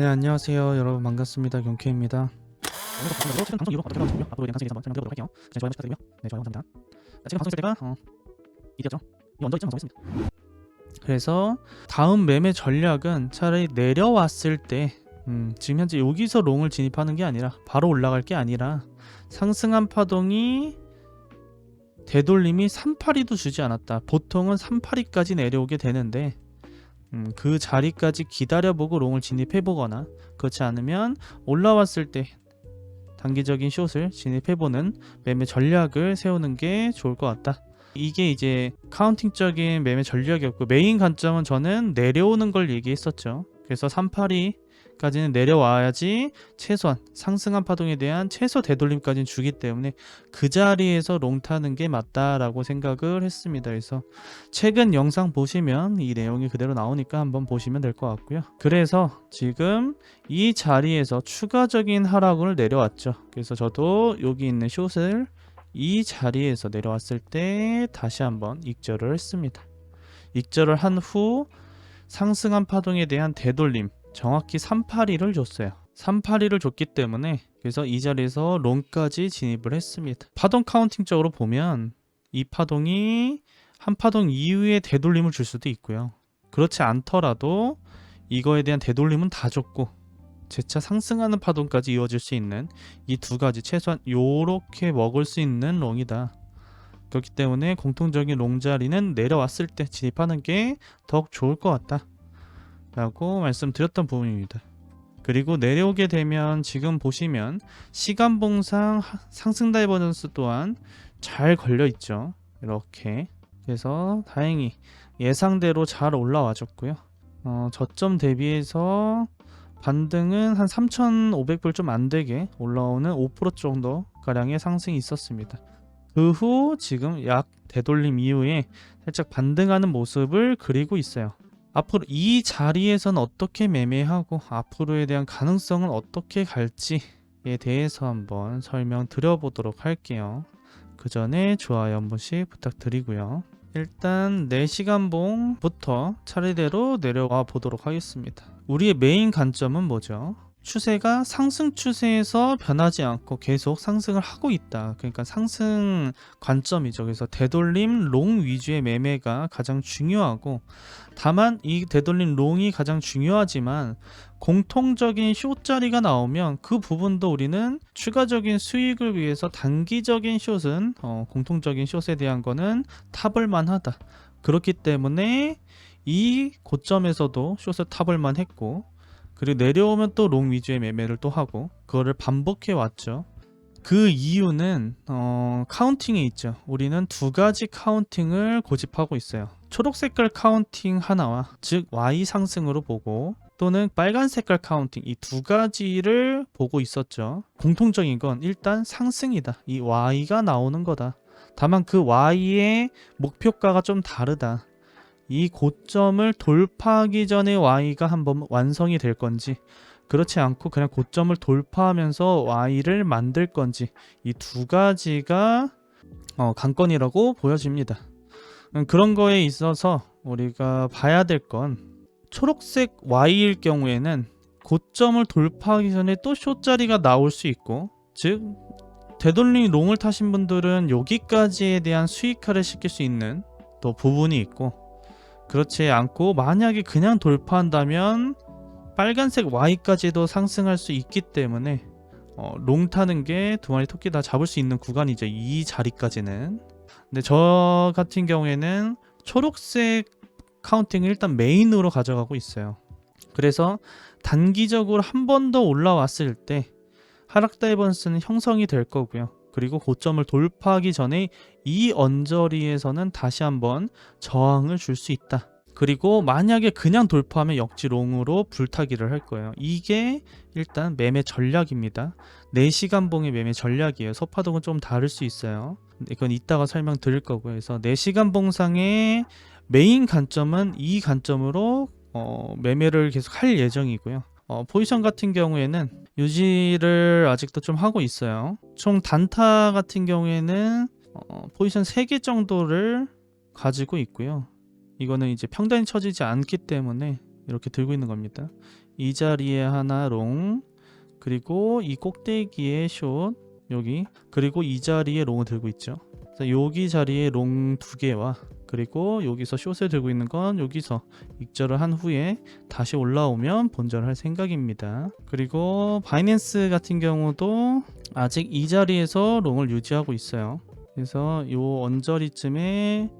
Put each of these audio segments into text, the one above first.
네 안녕하세요. 여러분 반갑습니다. 경쾌입니다. 오늘도 방송으로 최근 방송 이후로 어떻게 나왔고요 앞으로 가능성에 대해서 한번 설명드려보도록 할게요. 네, 좋아요 부탁드리고요. 네 좋아요 감사합니다. 자, 지금 방송 쓸 때가 어, 이겼죠? 이 언더 있죠 방송했습니다. 그래서 다음 매매 전략은 차라리 내려왔을 때 음, 지금 현재 여기서 롱을 진입하는 게 아니라 바로 올라갈 게 아니라 상승한 파동이 되돌림이 382도 주지 않았다. 보통은 382까지 내려오게 되는데 음, 그 자리까지 기다려보고 롱을 진입해보거나 그렇지 않으면 올라왔을 때 단기적인 숏을 진입해보는 매매 전략을 세우는 게 좋을 것 같다. 이게 이제 카운팅적인 매매 전략이었고 메인 관점은 저는 내려오는 걸 얘기했었죠. 그래서 382 까지는 내려와야지 최소한 상승한 파동에 대한 최소 되돌림까지는 주기 때문에 그 자리에서 롱 타는 게 맞다라고 생각을 했습니다. 그래서 최근 영상 보시면 이 내용이 그대로 나오니까 한번 보시면 될 것 같고요. 그래서 지금 이 자리에서 추가적인 하락을 내려왔죠. 그래서 저도 여기 있는 숏을 이 자리에서 내려왔을 때 다시 한번 익절을 했습니다. 익절을 한 후 상승한 파동에 대한 되돌림 정확히 382를 줬어요. 382를 줬기 때문에 그래서 이 자리에서 롱까지 진입을 했습니다. 파동 카운팅적으로 보면 이 파동이 한 파동 이후에 되돌림을 줄 수도 있고요. 그렇지 않더라도 이거에 대한 되돌림은 다 줬고 재차 상승하는 파동까지 이어질 수 있는 이 두 가지 최소한 요렇게 먹을 수 있는 롱이다. 그렇기 때문에 공통적인 롱 자리는 내려왔을 때 진입하는 게 더욱 좋을 것 같다. 라고 말씀드렸던 부분입니다. 그리고 내려오게 되면 지금 보시면 시간봉상 하- 상승 다이버전스 또한 잘 걸려 있죠. 이렇게. 그래서 다행히 예상대로 잘 올라와 줬고요. 어, 저점 대비해서 반등은 한 3,500불 좀 안 되게 올라오는 5% 정도 가량의 상승이 있었습니다. 그 후 지금 약 되돌림 이후에 살짝 반등하는 모습을 그리고 있어요. 앞으로 이 자리에서는 어떻게 매매하고 앞으로에 대한 가능성은 어떻게 갈지에 대해서 한번 설명 드려 보도록 할게요. 그 전에 좋아요 한 번씩 부탁드리고요. 일단 4시간봉부터 차례대로 내려와 보도록 하겠습니다. 우리의 메인 관점은 뭐죠? 추세가 상승 추세에서 변하지 않고 계속 상승을 하고 있다. 그러니까 상승 관점이죠. 그래서 되돌림 롱 위주의 매매가 가장 중요하고 다만 이 되돌림 롱이 가장 중요하지만 공통적인 숏 자리가 나오면 그 부분도 우리는 추가적인 수익을 위해서 단기적인 숏은 어, 공통적인 숏에 대한 거는 탑을 만하다. 그렇기 때문에 이 고점에서도 숏을 탑을 만했고 그리고 내려오면 또 롱 위주의 매매를 또 하고 그거를 반복해 왔죠. 그 이유는 어, 카운팅에 있죠. 우리는 두 가지 카운팅을 고집하고 있어요. 초록 색깔 카운팅 하나와 즉 Y 상승으로 보고 또는 빨간 색깔 카운팅 이 두 가지를 보고 있었죠. 공통적인 건 일단 상승이다. 이 Y가 나오는 거다. 다만 그 Y의 목표가가 좀 다르다. 이 고점을 돌파하기 전에 Y가 한번 완성이 될 건지 그렇지 않고 그냥 고점을 돌파하면서 Y를 만들 건지 이 두 가지가 어, 관건이라고 보여집니다. 음, 그런 거에 있어서 우리가 봐야 될 건 초록색 Y일 경우에는 고점을 돌파하기 전에 또 숏자리가 나올 수 있고 즉 되돌림 롱을 타신 분들은 여기까지에 대한 수익화를 시킬 수 있는 또 부분이 있고 그렇지 않고 만약에 그냥 돌파한다면 빨간색 Y까지도 상승할 수 있기 때문에 어, 롱 타는 게 두 마리 토끼 다 잡을 수 있는 구간이죠. 이 자리까지는. 근데 저 같은 경우에는 초록색 카운팅을 일단 메인으로 가져가고 있어요. 그래서 단기적으로 한 번 더 올라왔을 때 하락 다이버스는 형성이 될 거고요. 그리고 고점을 돌파하기 전에 이 언저리에서는 다시 한번 저항을 줄 수 있다. 그리고 만약에 그냥 돌파하면 역지롱으로 불타기를 할 거예요. 이게 일단 매매 전략입니다. 4시간 봉의 매매 전략이에요. 소파동은 좀 다를 수 있어요. 이건 이따가 설명드릴 거고요. 그래서 4시간 봉상의 메인 관점은 이 관점으로 어, 매매를 계속 할 예정이고요. 어, 포지션 같은 경우에는 유지를 아직도 좀 하고 있어요. 총 단타 같은 경우에는 어, 포지션 3개 정도를 가지고 있고요. 이거는 이제 평단이 쳐지지 않기 때문에 이렇게 들고 있는 겁니다. 이 자리에 하나 롱 그리고 이 꼭대기에 숏 여기 그리고 이 자리에 롱을 들고 있죠. 여기 자리에 롱 두 개와 그리고 여기서 숏을 들고 있는 건 여기서 익절을 한 후에 다시 올라오면 본전을 할 생각입니다. 그리고 바이낸스 같은 경우도 아직 이 자리에서 롱을 유지하고 있어요. 그래서 요 언저리쯤에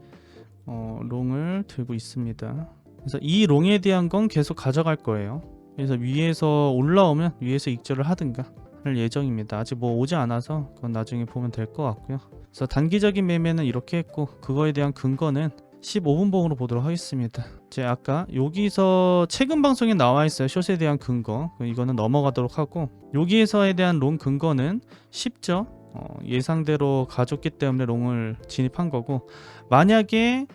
어, 롱을 들고 있습니다. 그래서 이 롱에 대한 건 계속 가져갈 거예요. 그래서 위에서 올라오면 위에서 익절을 하든가 할 예정입니다. 아직 뭐 오지 않아서 그건 나중에 보면 될 것 같고요. 그래서 단기적인 매매는 이렇게 했고 그거에 대한 근거는 15분봉으로 보도록 하겠습니다. 제 아까 여기서 최근 방송에 나와 있어요. 숏에 대한 근거. 이거는 넘어가도록 하고 여기에서에 대한 롱 근거는 쉽죠. 어, 예상대로 가졌기 때문에 롱을 진입한 거고 만약에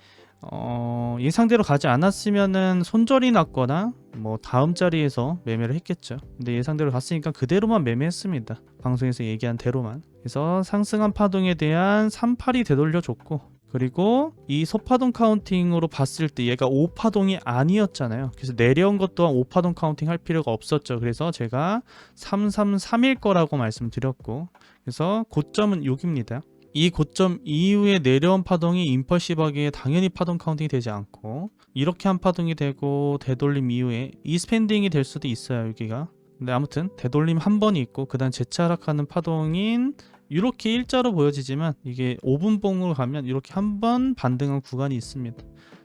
어, 예상대로 가지 않았으면은 손절이 났거나 뭐 다음 자리에서 매매를 했겠죠. 근데 예상대로 갔으니까 그대로만 매매했습니다. 방송에서 얘기한 대로만. 그래서 상승한 파동에 대한 38이 되돌려 줬고 그리고 이 소파동 카운팅으로 봤을 때 얘가 5파동이 아니었잖아요. 그래서 내려온 것 또한 5파동 카운팅 할 필요가 없었죠. 그래서 제가 333일 거라고 말씀드렸고 그래서 고점은 여기입니다. 이 고점 이후에 내려온 파동이 임펄시브하게 당연히 파동 카운팅이 되지 않고 이렇게 한 파동이 되고 되돌림 이후에 이 스pen딩이 될 수도 있어요 여기가. 근데 아무튼 되돌림 한 번이 있고 그 다음 재차락하는 파동인 이렇게 일자로 보여지지만 이게 5분봉으로 가면 이렇게 한 번 반등한 구간이 있습니다.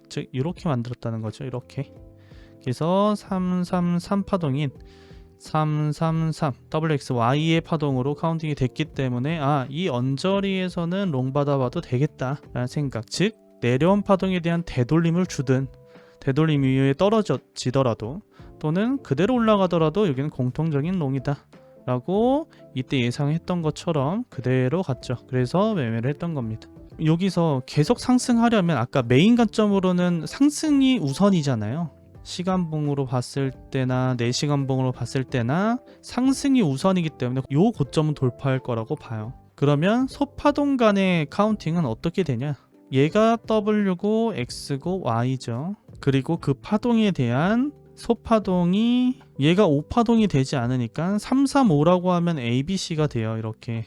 즉 이렇게 만들었다는 거죠 이렇게. 그래서 333 파동인 333 WXY의 파동으로 카운팅이 됐기 때문에 아 이 언저리에서는 롱 받아봐도 되겠다 라는 생각. 즉 내려온 파동에 대한 되돌림을 주든 되돌림 이후에 떨어지더라도 또는 그대로 올라가더라도 여기는 공통적인 롱이다 라고 이때 예상했던 것처럼 그대로 갔죠. 그래서 매매를 했던 겁니다. 여기서 계속 상승하려면 아까 메인 관점으로는 상승이 우선이잖아요 시간봉으로 봤을 때나 4시간봉으로 봤을 때나 상승이 우선이기 때문에 요 고점은 돌파할 거라고 봐요. 그러면 소파동 간의 카운팅은 어떻게 되냐? 얘가 W고 X고 Y죠. 그리고 그 파동에 대한 소파동이 얘가 5파동이 되지 않으니까 335라고 하면 ABC가 돼요. 이렇게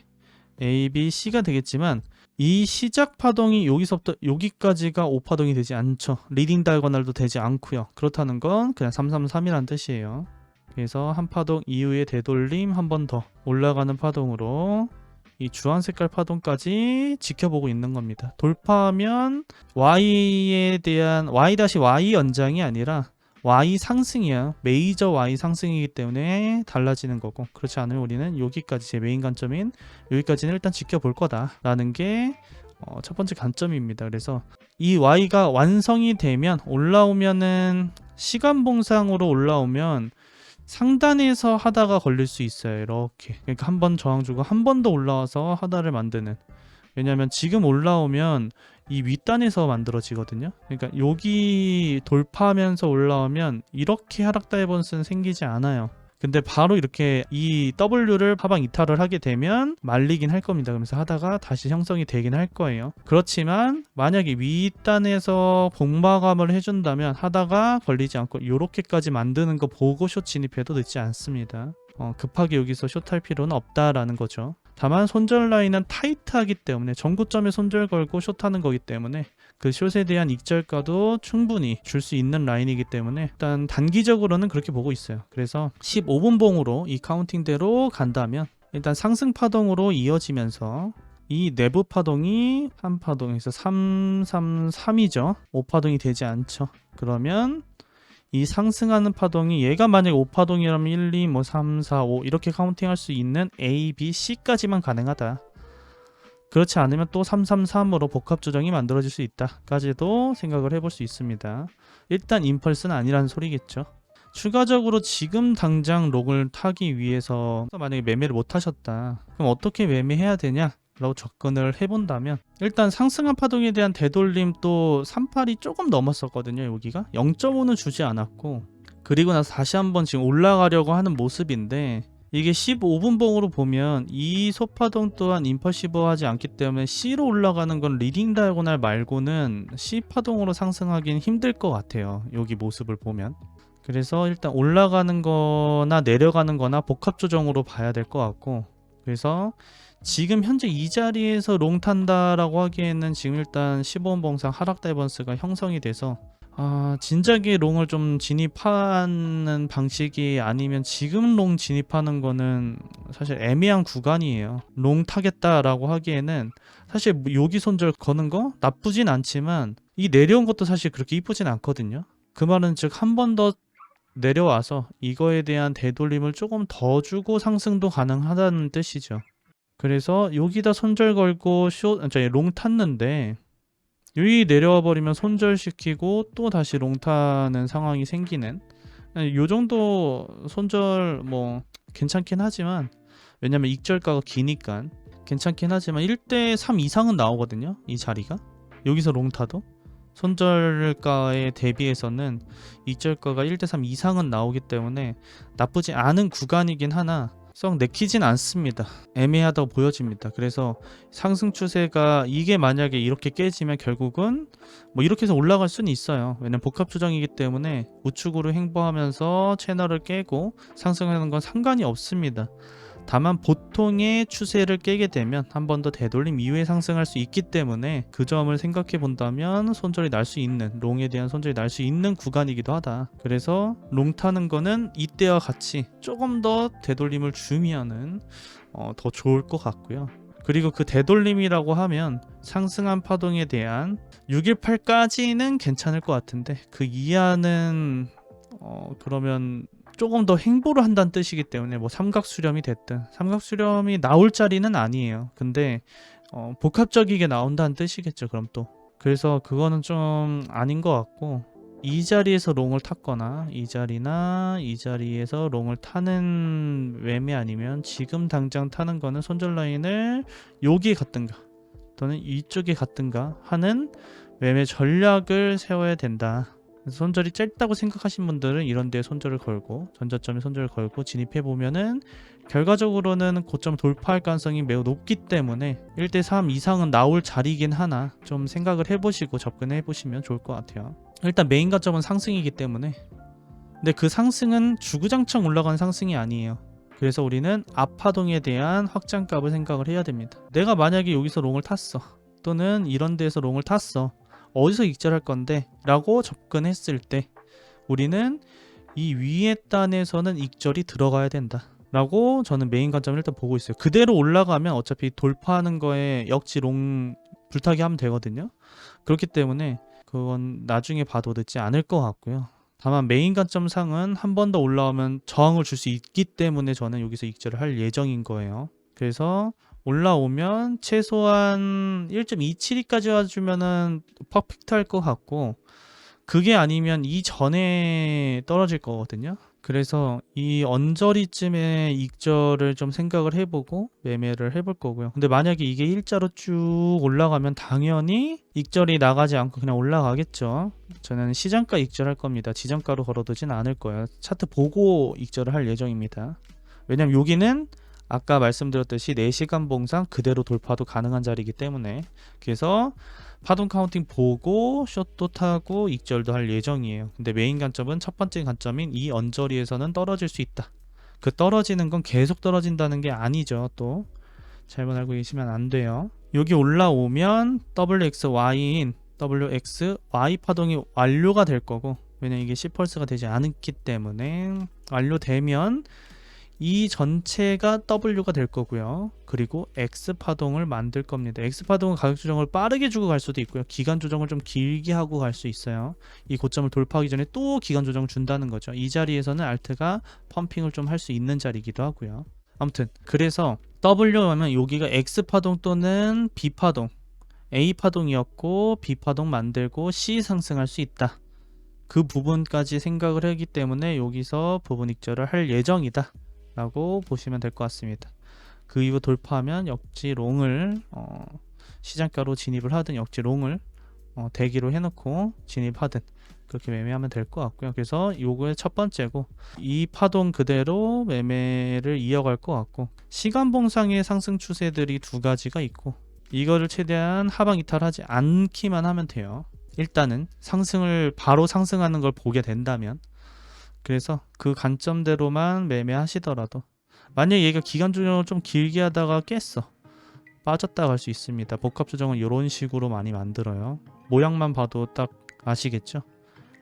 ABC가 되겠지만 이 시작 파동이 여기서부터 여기까지가 5파동이 되지 않죠. 리딩 달거날도 되지 않고요. 그렇다는 건 그냥 333이라는 뜻이에요. 그래서 한 파동 이후에 되돌림 한 번 더 올라가는 파동으로 이 주황 색깔 파동까지 지켜보고 있는 겁니다. 돌파하면 Y에 대한 Y-Y 연장이 아니라 Y 상승이야. 메이저 Y 상승이기 때문에 달라지는 거고 그렇지 않으면 우리는 여기까지 제 메인 관점인 여기까지는 일단 지켜볼 거다라는 게 어, 첫 번째 관점입니다. 그래서 이 Y가 완성이 되면 올라오면은 시간 봉상으로 올라오면 상단에서 하다가 걸릴 수 있어요. 이렇게 그러니까 한 번 저항 주고 한 번 더 올라와서 하다를 만드는 왜냐하면 지금 올라오면 이 윗단에서 만들어지거든요. 그러니까 여기 돌파하면서 올라오면 이렇게 하락 다이버스는 생기지 않아요. 근데 바로 이렇게 이 W를 하방 이탈을 하게 되면 말리긴 할 겁니다. 그러면서 하다가 다시 형성이 되긴 할 거예요. 그렇지만 만약에 윗단에서 복마감을 해준다면 하다가 걸리지 않고 이렇게까지 만드는 거 보고 숏 진입해도 늦지 않습니다. 어, 급하게 여기서 숏할 필요는 없다라는 거죠. 다만 손절 라인은 타이트하기 때문에 전고점에 손절 걸고 숏하는 거기 때문에 그 숏에 대한 익절가도 충분히 줄 수 있는 라인이기 때문에 일단 단기적으로는 그렇게 보고 있어요. 그래서 15분 봉으로 이 카운팅대로 간다면 일단 상승 파동으로 이어지면서 이 내부 파동이 한 파동에서 333이죠. 5파동이 되지 않죠. 그러면 이 상승하는 파동이 얘가 만약 5파동이라면 1, 2, 뭐 3, 4, 5 이렇게 카운팅할 수 있는 A, B, C까지만 가능하다. 그렇지 않으면 또 333으로 복합 조정이 만들어질 수 있다까지도 생각을 해볼 수 있습니다. 일단 임펄스는 아니라는 소리겠죠. 추가적으로 지금 당장 록을 타기 위해서 만약에 매매를 못 하셨다. 그럼 어떻게 매매해야 되냐? 라고 접근을 해본다면 일단 상승한 파동에 대한 되돌림 또 38이 조금 넘었었거든요 여기가. 0.5는 주지 않았고 그리고 나서 다시 한번 지금 올라가려고 하는 모습인데 이게 15분봉으로 보면 이 소파동 또한 임퍼시브하지 않기 때문에 C로 올라가는 건 리딩 다이고날 말고는 C 파동으로 상승하기는 힘들 것 같아요 여기 모습을 보면. 그래서 일단 올라가는 거나 내려가는 거나 복합 조정으로 봐야 될 것 같고 그래서 지금 현재 이 자리에서 롱 탄다라고 하기에는 지금 일단 15원 봉상 하락 다이버스가 형성이 돼서 아 진작에 롱을 좀 진입하는 방식이 아니면 지금 롱 진입하는 거는 사실 애매한 구간이에요 롱 타겠다라고 하기에는 사실 뭐 여기 손절 거는 거 나쁘진 않지만 이 내려온 것도 사실 그렇게 이쁘진 않거든요 그 말은 즉 한 번 더 내려와서 이거에 대한 되돌림을 조금 더 주고 상승도 가능하다는 뜻이죠. 그래서 여기다 손절 걸고 쇼, 저기 롱 탔는데 여기 내려와 버리면 손절시키고 또 다시 롱 타는 상황이 생기는 요 정도 손절 뭐 괜찮긴 하지만 왜냐면 익절가가 기니까 괜찮긴 하지만 1대 3 이상은 나오거든요. 이 자리가 여기서 롱 타도 손절가에 대비해서는 익절가가 1대 3 이상은 나오기 때문에 나쁘지 않은 구간이긴 하나 썩 내키진 않습니다. 애매하다고 보여집니다. 그래서 상승 추세가 이게 만약에 이렇게 깨지면 결국은 뭐 이렇게 해서 올라갈 수는 있어요. 왜냐면 복합 조정이기 때문에 우측으로 행보하면서 채널을 깨고 상승하는 건 상관이 없습니다. 다만 보통의 추세를 깨게 되면 한 번 더 되돌림 이후에 상승할 수 있기 때문에 그 점을 생각해 본다면 손절이 날 수 있는 롱에 대한 손절이 날 수 있는 구간이기도 하다. 그래서 롱 타는 거는 이때와 같이 조금 더 되돌림을 주면은 어, 더 좋을 것 같고요. 그리고 그 되돌림이라고 하면 상승한 파동에 대한 618까지는 괜찮을 것 같은데 그 이하는 어, 그러면 조금 더 행보를 한다는 뜻이기 때문에 뭐 삼각 수렴이 됐든 삼각 수렴이 나올 자리는 아니에요. 근데 어, 복합적이게 나온다는 뜻이겠죠. 그럼 또 그래서 그거는 좀 아닌 것 같고 이 자리에서 롱을 탔거나 이 자리나 이 자리에서 롱을 타는 매매 아니면 지금 당장 타는 거는 손절 라인을 여기에 갔든가 또는 이쪽에 갔든가 하는 매매 전략을 세워야 된다. 손절이 짧다고 생각하신 분들은 이런 데에 손절을 걸고 전저점에 손절을 걸고 진입해 보면은 결과적으로는 고점 돌파할 가능성이 매우 높기 때문에 1대3 이상은 나올 자리이긴 하나 좀 생각을 해보시고 접근해 보시면 좋을 것 같아요. 일단 메인 가점은 상승이기 때문에 근데 그 상승은 주구장창 올라가는 상승이 아니에요. 그래서 우리는 앞파동에 대한 확장값을 생각을 해야 됩니다. 내가 만약에 여기서 롱을 탔어 또는 이런 데서 롱을 탔어 어디서 익절할 건데? 라고 접근했을 때 우리는 이 위에 단에서는 익절이 들어가야 된다. 라고 저는 메인 관점을 일단 보고 있어요. 그대로 올라가면 어차피 돌파하는 거에 역지롱 불타기 하면 되거든요. 그렇기 때문에 그건 나중에 봐도 늦지 않을 것 같고요. 다만 메인 관점상은 한 번 더 올라오면 저항을 줄 수 있기 때문에 저는 여기서 익절을 할 예정인 거예요. 그래서 올라오면 최소한 1.272까지 와주면은 퍼펙트 할 것 같고 그게 아니면 이 전에 떨어질 거거든요. 그래서 이 언저리쯤에 익절을 좀 생각을 해보고 매매를 해볼 거고요. 근데 만약에 이게 일자로 쭉 올라가면 당연히 익절이 나가지 않고 그냥 올라가겠죠. 저는 시장가 익절할 겁니다. 지정가로 걸어두진 않을 거예요. 차트 보고 익절을 할 예정입니다. 왜냐면 여기는 아까 말씀드렸듯이 4시간 봉상 그대로 돌파도 가능한 자리이기 때문에 그래서 파동 카운팅 보고 숏도 타고 익절도 할 예정이에요. 근데 메인 관점은 첫 번째 관점인 이 언저리에서는 떨어질 수 있다. 그 떨어지는 건 계속 떨어진다는 게 아니죠. 또 잘못 알고 계시면 안 돼요. 여기 올라오면 WXY인 WXY 파동이 완료가 될 거고 왜냐면 이게 10펄스가 되지 않았기 때문에 완료되면 이 전체가 W가 될 거고요. 그리고 X 파동을 만들 겁니다. X 파동은 가격 조정을 빠르게 주고 갈 수도 있고요. 기간 조정을 좀 길게 하고 갈 수 있어요. 이 고점을 돌파하기 전에 또 기간 조정을 준다는 거죠. 이 자리에서는 알트가 펌핑을 좀 할 수 있는 자리이기도 하고요. 아무튼 그래서 W 하면 여기가 X 파동 또는 B 파동, A 파동이었고 B 파동 만들고 C 상승할 수 있다. 그 부분까지 생각을 하기 때문에 여기서 부분 익절을 할 예정이다. 라고 보시면 될 것 같습니다. 그 이후 돌파하면 역지 롱을 어, 시장가로 진입을 하든 역지 롱을 어, 대기로 해놓고 진입하든 그렇게 매매하면 될 것 같고요. 그래서 요거의 첫 번째고 이 파동 그대로 매매를 이어갈 것 같고 시간 봉상의 상승 추세들이 두 가지가 있고 이거를 최대한 하방 이탈하지 않기만 하면 돼요. 일단은 상승을 바로 상승하는 걸 보게 된다면 그래서 그 관점대로만 매매하시더라도 만약 얘가 기간 조정을 좀 길게 하다가 깼어 빠졌다 갈 수 있습니다. 복합 조정은 이런 식으로 많이 만들어요. 모양만 봐도 딱 아시겠죠?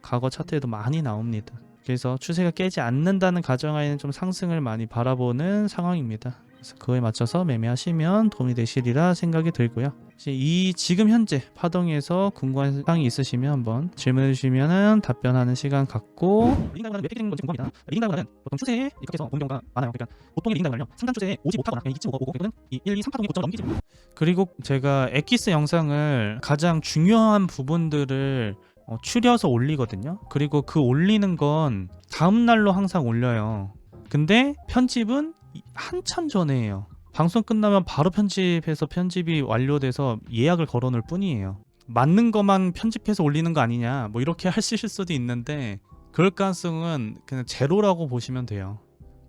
과거 차트에도 많이 나옵니다. 그래서 추세가 깨지 않는다는 가정하에는 좀 상승을 많이 바라보는 상황입니다. 그래서 그거에 맞춰서 매매하시면 도움이 되시리라 생각이 들고요. 이 지금 현재 파동에서 궁금한 사항이 있으시면 한번 질문해 주시면은 답변하는 시간 갖고 다이어는 왜 깨지는 건지 궁금합니다. 다이어는 보통 추세에 입각해서 경우가 많아요. 그러니까 보통의 다이어는요 상단 추세에 오지 못하거나 그냥 잊지 오고 이 1, 2, 3 파동의 고점을 넘기지. 그리고 제가 엑기스 영상을 가장 중요한 부분들을 어, 추려서 올리거든요. 그리고 그 올리는 건 다음 날로 항상 올려요. 근데 편집은 이- 한참 전에 해요. 방송 끝나면 바로 편집해서 편집이 완료돼서 예약을 걸어놓을 뿐이에요. 맞는 것만 편집해서 올리는 거 아니냐 뭐 이렇게 하실 수도 있는데 그럴 가능성은 그냥 제로라고 보시면 돼요.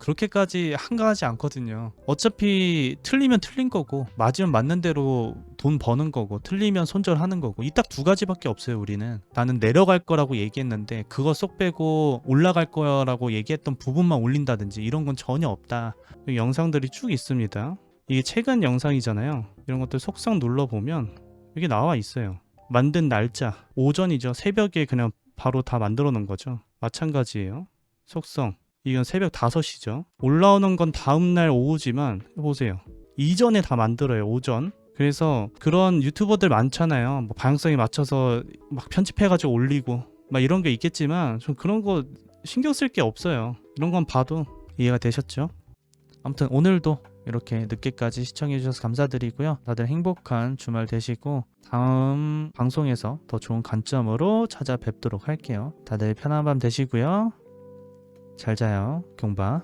그렇게까지 한가하지 않거든요. 어차피 틀리면 틀린 거고 맞으면 맞는 대로 돈 버는 거고 틀리면 손절하는 거고 이 딱 두 가지밖에 없어요 우리는. 나는 내려갈 거라고 얘기했는데 그거 쏙 빼고 올라갈 거라고 얘기했던 부분만 올린다든지 이런 건 전혀 없다. 영상들이 쭉 있습니다. 이게 최근 영상이잖아요. 이런 것들 속성 눌러보면 여기 나와 있어요. 만든 날짜 오전이죠. 새벽에 그냥 바로 다 만들어 놓은 거죠. 마찬가지예요. 속성 이건 새벽 5시죠. 올라오는 건 다음날 오후지만 보세요. 이전에 다 만들어요 오전. 그래서 그런 유튜버들 많잖아요. 뭐 방향성에 맞춰서 막 편집해가지고 올리고 막 이런 게 있겠지만 좀 그런 거 신경 쓸 게 없어요. 이런 건 봐도 이해가 되셨죠? 아무튼 오늘도 이렇게 늦게까지 시청해 주셔서 감사드리고요. 다들 행복한 주말 되시고 다음 방송에서 더 좋은 관점으로 찾아뵙도록 할게요. 다들 편한 밤 되시고요 잘 자요. 경바